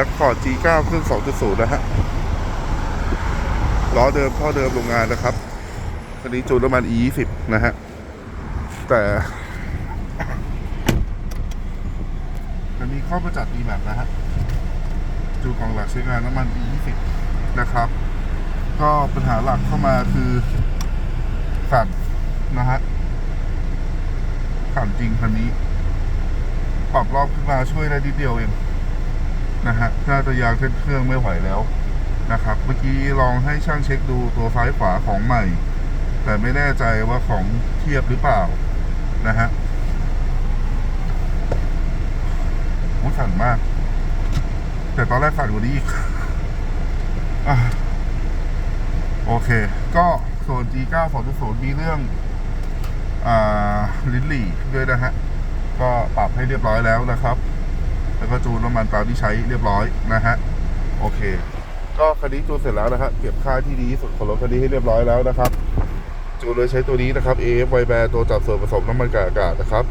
Accord G9 เครื่อง2.0 นะฮะล้อเดิมท่อเดิมโรงงานนะครับคันนี้จูนน้ำมัน E20 นะฮะ แต่คันนี้เข้ามาจัดดีแบบนะฮะ จูนของหลักใช้งานน้ำมัน E20 นะครับ ก็ปัญหาหลักเข้ามาคือสั่นนะฮะสั่นจริงคันนี้ ปรับรอบขึ้นมาช่วยได้นิดเดียวเอง นะฮะน่าจะยางเส้นเครื่องไม่ไหวแล้วนะครับ เมื่อกี้ลองให้ช่างเช็คดูตัวซ้ายขวาของใหม่ แต่ไม่แน่ใจว่าของเทียบหรือเปล่านะฮะโอ้สั่นมาก แต่ตอนแรกสั่นกว่านี้อีกโอเค ก็ส่วน G9 2.0มีเรื่องอลิ้นหลี่ด้วยนะฮะ ก็ปรับให้เรียบร้อยแล้วนะครับ แล้วก็จูนน้ำมันตามที่ใช้เรียบร้อยนะฮะโอเค ก็คันนี้จูนเสร็จแล้วนะฮะเก็บค่าที่ดีที่สุดของรถคันนี้ให้เรียบร้อยแล้วนะครับ จูนโดยใช้ตัวนี้นะครับ AF ไวแบรตัวจับส่วนผสมน้ำมันกับอากาศนะครับ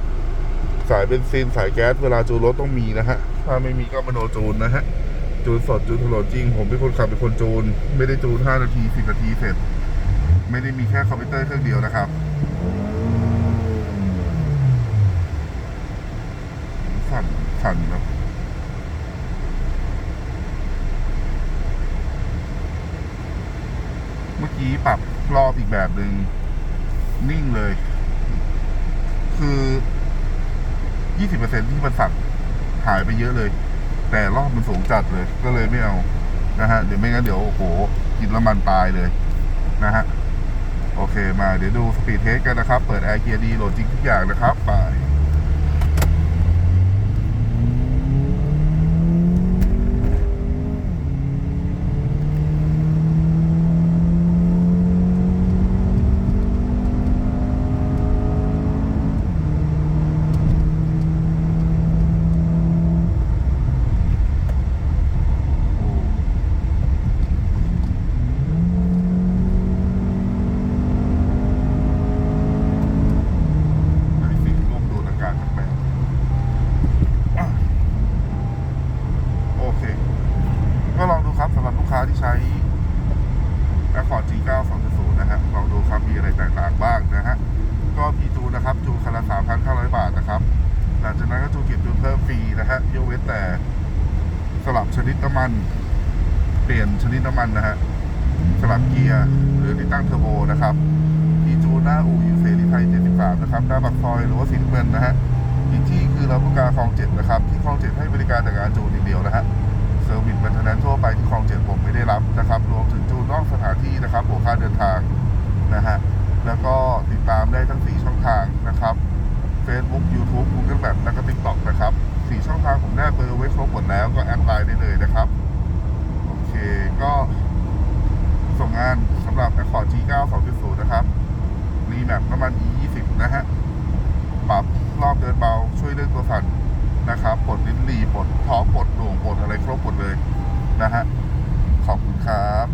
สายเบนซินสายแก๊สเวลาจูนรถต้องมีนะฮะถ้าไม่มีก็มโนจูนนะฮะจูนสดจูนถนนจริง ผมเป็นคนขับเป็นคนจูน ไม่ได้จูน 5 นาที 10 นาทีเสร็จ ไม่ได้มีแค่คอมพิวเตอร์เครื่องเดียวนะครับ สั่นสั่นแบบเมื่อกี้ปรับรอบอีกแบบหนึ่งนิ่งเลย คือ20%ที่มันสั่นหายไปเยอะเลย แต่รอบมันสูงจัดเลย ก็เลยไม่เอานะฮะ เดี๋ยวไม่งั้นเดี๋ยวโอ้โหกินแล้วมันตายเลย นะฮะ โอเคมาเดี๋ยวดูสปีดเทสกันนะครับ เปิดแอร์เกียร์ดีโหลดจริงทุกอย่างนะครับ ไป 920นะครับลองดูครับมีอะไรต่างๆบ้างนะฮะก็พีจูนะครับจูคันละ3,500 บาทนะครับหลังจากนั้นก็จูเก็บจูเพิ่มฟรีนะฮะยกเว้นแต่สลับชนิดน้ำมัน เปลี่ยนชนิดน้ำมันนะฮะสลับเกียร์หรือติดตั้งเทอร์โบนะครับพีจูหน้าอู่ยูเซรีไทย73นะครับหน้าบักซอยหรือว่าสินเปิลนะฮะอีกที่คือลำลูกกาคลองเจ็ดนะครับ ที่คลองเจ็ดให้บริการแต่งานจูนอย่างเดียวนะฮะเซอร์วิสบันทนันทั่ว คลอง7ผมไม่ได้รับนะครับ รวมถึงจูนนอกสถานที่นะครับหัวค่าเดินทางนะฮะแล้วก็ติดตามได้ทั้ง 4 ช่องทางนะครับ Facebook YouTube Google Map และก็ TikTok นะครับ4ช่องทางผมแนบเบอร์ไว้ครบหมดแล้วก็แอดไลน์ได้เลยนะครับ โอเคก็ส่งงานสำหรับ Accord G9 2.0 นะครับ รีแมปน้ำมัน E20 นะฮะปรับรอบเดินเบาช่วยเรื่องตัวสั่นนะครับปลดลิ้นหลีปลดท้องปลดหน่วงปลดอะไรครบหมดเลย นะฮะ ขอบคุณครับ